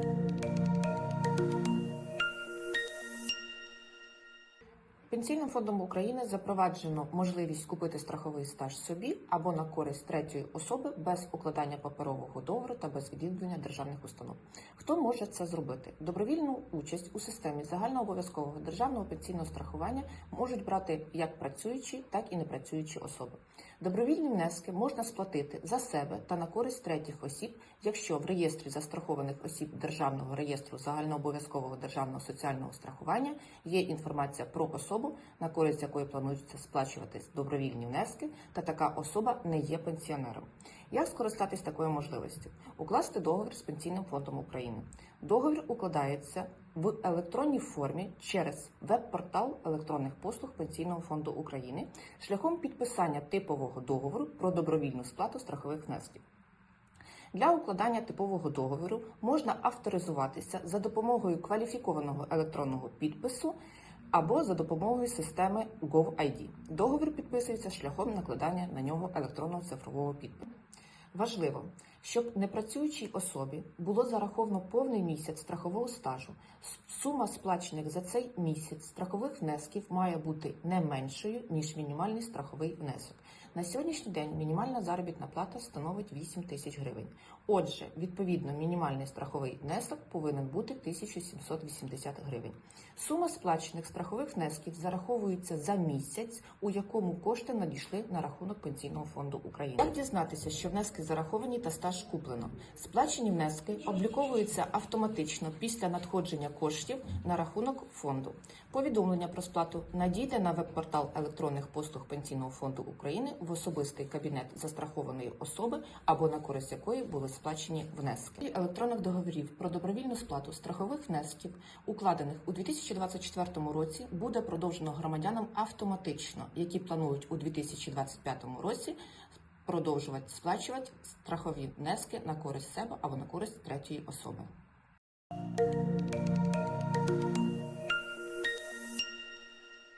Thank you. Пенсійним фондом України запроваджено можливість купити страховий стаж собі або на користь третьої особи без укладання паперового договору та без відвідування державних установ. Хто може це зробити? Добровільну участь у системі загальнообов'язкового державного пенсійного страхування можуть брати як працюючі, так і непрацюючі особи. Добровільні внески можна сплатити за себе та на користь третіх осіб, якщо в реєстрі застрахованих осіб Державного реєстру загальнообов'язкового державного соціального страхування є інформація про особу, на користь якої планується сплачувати добровільні внески, та така особа не є пенсіонером. Як скористатись такою можливістю? Укласти договір з Пенсійним фондом України. Договір укладається в електронній формі через веб-портал електронних послуг Пенсійного фонду України шляхом підписання типового договору про добровільну сплату страхових внесків. Для укладання типового договору можна авторизуватися за допомогою кваліфікованого електронного підпису або за допомогою системи GovID. Договір підписується шляхом накладання на нього електронного цифрового підпису. Важливо, щоб непрацюючій особі було зараховано повний місяць страхового стажу. Сума сплачених за цей місяць страхових внесків має бути не меншою ніж мінімальний страховий внесок. На сьогоднішній день мінімальна заробітна плата становить 8 тисяч гривень. Отже, відповідно, мінімальний страховий внесок повинен бути 1780 гривень. Сума сплачених страхових внесків зараховується за місяць, у якому кошти надійшли на рахунок Пенсійного фонду України. Як дізнатися, що внески зараховані та стаж куплено? Сплачені внески обліковуються автоматично після надходження коштів на рахунок фонду. Повідомлення про сплату надійде на веб-портал електронних послуг Пенсійного фонду України в особистий кабінет застрахованої особи або на користь якої були сплачені внески. Електронних договорів про добровільну сплату страхових внесків, укладених у 2024 році, буде продовжено громадянам автоматично, які планують у 2025 році продовжувати сплачувати страхові внески на користь себе або на користь третьої особи.